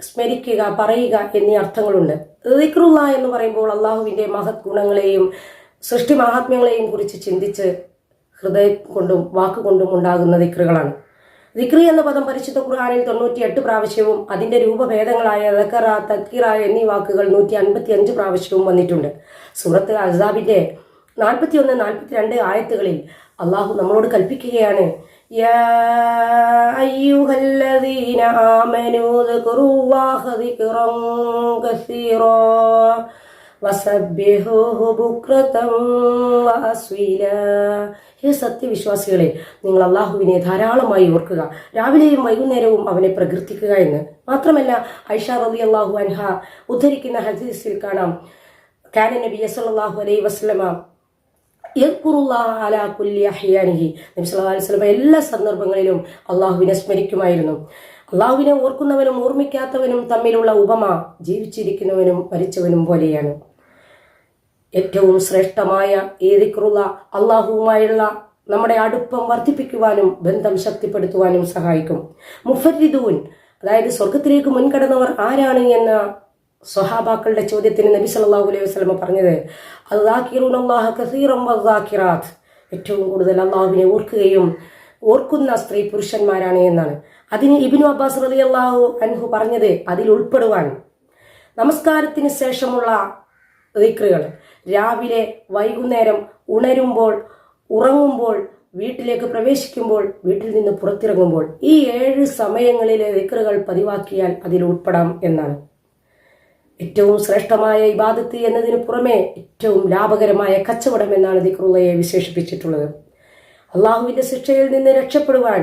സ്മരിക്കുക പറയുക എന്നീ അർത്ഥങ്ങളുണ്ട്. ദിക്റുള്ള എന്ന് പറയുമ്പോൾ അള്ളാഹുവിന്റെ മഹത് ഗുണങ്ങളെയും സൃഷ്ടി മഹാത്മ്യങ്ങളെയും കുറിച്ച് ചിന്തിച്ച് ഹൃദയം കൊണ്ടും വാക്കുകൊണ്ടും ഉണ്ടാകുന്ന ദിക്റുകളാണ്. ദിക്രി എന്ന പദം പരിശുദ്ധ ഖുർആാനിൽ തൊണ്ണൂറ്റി എട്ട് പ്രാവശ്യവും അതിന്റെ രൂപഭേദങ്ങളായ റക്കറ തക്കിറ എന്നീ വാക്കുകൾ നൂറ്റി അൻപത്തി അഞ്ച് പ്രാവശ്യവും വന്നിട്ടുണ്ട്. സൂറത്ത് അസാബിന്റെ നാൽപ്പത്തി ഒന്ന് നാൽപ്പത്തി രണ്ട് ആയത്തുകളിൽ അള്ളാഹു നമ്മളോട് കൽപ്പിക്കുകയാണ്. ഹേ സത്യവിശ്വാസികളെ നിങ്ങൾ അള്ളാഹുവിനെ ധാരാളമായി ഓർക്കുക. രാവിലെയും വൈകുന്നേരവും അവനെ പ്രകീർത്തിക്കുക എന്ന്. മാത്രമല്ല ഐഷ റബി അള്ളാഹു അൻഹ ഉദ്ധരിക്കുന്ന ഹദീസിൽ കാണാം. കാന നബി യദ്കുറുല്ലാഹ അലാ കുല്ലി എല്ലാ സന്ദർഭങ്ങളിലും അള്ളാഹുവിനെ സ്മരിക്കുമായിരുന്നു. അള്ളാഹുവിനെ ഓർക്കുന്നവനും ഓർമ്മിക്കാത്തവനും തമ്മിലുള്ള ഉപമ ജീവിച്ചിരിക്കുന്നവനും മരിച്ചവനും പോലെയാണ്. ഏറ്റവും ശ്രേഷ്ഠമായ ഏതിക്കുള്ള അള്ളാഹുവുമായുള്ള നമ്മുടെ അടുപ്പം വർദ്ധിപ്പിക്കുവാനും ബന്ധം ശക്തിപ്പെടുത്തുവാനും സഹായിക്കും. മുഫരിദൂൻ അതായത് സ്വർഗത്തിലേക്ക് മുൻകടന്നവർ ആരാണ് എന്ന സ്വഹാബാക്കളുടെ ചോദ്യത്തിന് നബി സല്ലാഹു അലൈഹി വസ്ലമ പറഞ്ഞത് വസ്സാക്കിറാത്ത് ഏറ്റവും കൂടുതൽ അള്ളാഹുവിനെ ഓർക്കുകയും ഓർക്കുന്ന സ്ത്രീ പുരുഷന്മാരാണ് എന്നാണ്. അതിന് ഇബിനു അബ്ബാസ് റളിയല്ലാഹു അൻഹു പറഞ്ഞത് അതിൽ ഉൾപ്പെടുവാൻ. നമസ്കാരത്തിന് ശേഷമുള്ള ദിക്റുകൾ. രാവിലെ വൈകുന്നേരം ഉണരുമ്പോൾ ഉറങ്ങുമ്പോൾ വീട്ടിലേക്ക് പ്രവേശിക്കുമ്പോൾ വീട്ടിൽ നിന്ന് പുറത്തിറങ്ങുമ്പോൾ ഈ ഏഴ് സമയങ്ങളിലെ ദിക്റുകൾ പതിവാക്കിയാൽ അതിൽ ഉൾപ്പെടാം എന്നാണ്. ഏറ്റവും ശ്രേഷ്ഠമായ ഇബാദത്ത് എന്നതിന് പുറമെ ഏറ്റവും ലാഭകരമായ കച്ചവടം എന്നാണ് ദിക്റുള്ളയെ വിശേഷിപ്പിച്ചിട്ടുള്ളത്. അള്ളാഹുവിന്റെ ശിക്ഷയിൽ നിന്ന് രക്ഷപ്പെടുവാൻ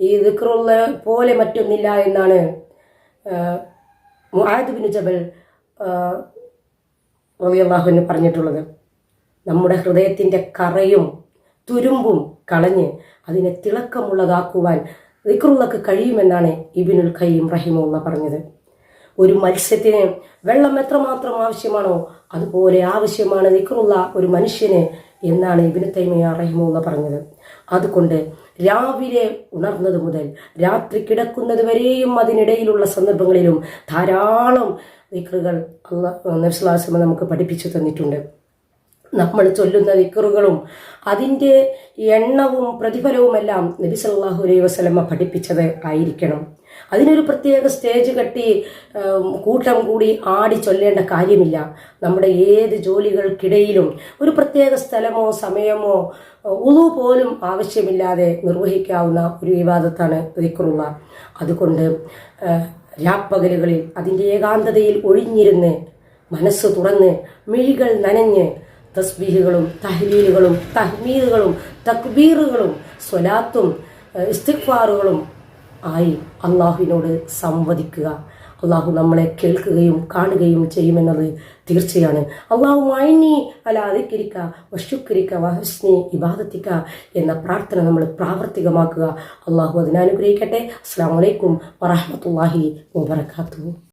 ഈ ദിക്റുള്ള പോലെ മറ്റൊന്നില്ല എന്നാണ് മുആദ് ബിൻ ജബൽ അള്ളാഹുവിന് പറഞ്ഞിട്ടുള്ളത്. നമ്മുടെ ഹൃദയത്തിന്റെ കറയും തുരുമ്പും കളഞ്ഞ് അതിനെ തിളക്കമുള്ളതാക്കുവാൻ ദിക്റുള്ളക്ക് കഴിയുമെന്നാണ് ഇബിനുൽ ഖയ്യം റഹിമുള്ള പറഞ്ഞത്. ഒരു മത്സ്യത്തിന് വെള്ളം എത്രമാത്രം ആവശ്യമാണോ അതുപോലെ ആവശ്യമാണ് നിക്കറുള്ള ഒരു മനുഷ്യന് എന്നാണ് ഇബിന് തൈമിയ റഹിമുള്ള പറഞ്ഞത്. അതുകൊണ്ട് രാവിലെ ഉണർന്നത് മുതൽ രാത്രി കിടക്കുന്നത് വരെയും അതിനിടയിലുള്ള സന്ദർഭങ്ങളിലും ധാരാളം ദിക്റുകൾ അള്ളാഹ് നബ്സുലാസ്മ നമുക്ക് പഠിപ്പിച്ചു തന്നിട്ടുണ്ട്. നമ്മൾ ചൊല്ലുന്ന ദിക്കറുകളും അതിന്റെ എണ്ണവും പ്രതിഫലവുമെല്ലാം നബി സല്ലാഹു അലൈഹി വസല്ലമ പഠിപ്പിച്ചത് ആയിരിക്കണം. അതിനൊരു പ്രത്യേക സ്റ്റേജ് കെട്ടി കൂട്ടം കൂടി ആടി ചൊല്ലേണ്ട കാര്യമില്ല. നമ്മുടെ ഏത് ജോലികൾക്കിടയിലും ഒരു പ്രത്യേക സ്ഥലമോ സമയമോ ഉളു പോലും ആവശ്യമില്ലാതെ നിർവഹിക്കാവുന്ന ഒരു വിവാദത്താണ് ദിക്റുള്ള. അതുകൊണ്ട് രാപ്പകലുകളിൽ അതിന്റെ ഏകാന്തതയിൽ ഒഴിഞ്ഞിരുന്ന് മനസ്സ് തുറന്ന് മിഴികൾ നനഞ്ഞ് തസ്ബീഹുകളും തഹ്ലീലുകളും തഹ്മീദുകളും തക്ബീറുകളും സ്വലാത്തും ഏഹ്, ഇസ്തിഗ്ഫാറുകളും ആയി അള്ളാഹുവിനോട് സംവദിക്കുക. അള്ളാഹു നമ്മളെ കേൾക്കുകയും കാണുകയും ചെയ്യുമെന്നത് തീർച്ചയാണ്. അള്ളാഹു മൈനി അല അതിക്കരിക്ക വശുക്കരിക്ക വഹസ്നി ഇബാദത്തിക്ക എന്ന പ്രാർത്ഥന നമ്മൾ പ്രാവർത്തികമാക്കുക. അള്ളാഹു അതിനനുഗ്രഹിക്കട്ടെ അസ്സാം വലൈക്കും വറഹമത്തല്ലാഹി വബർക്കാത്തു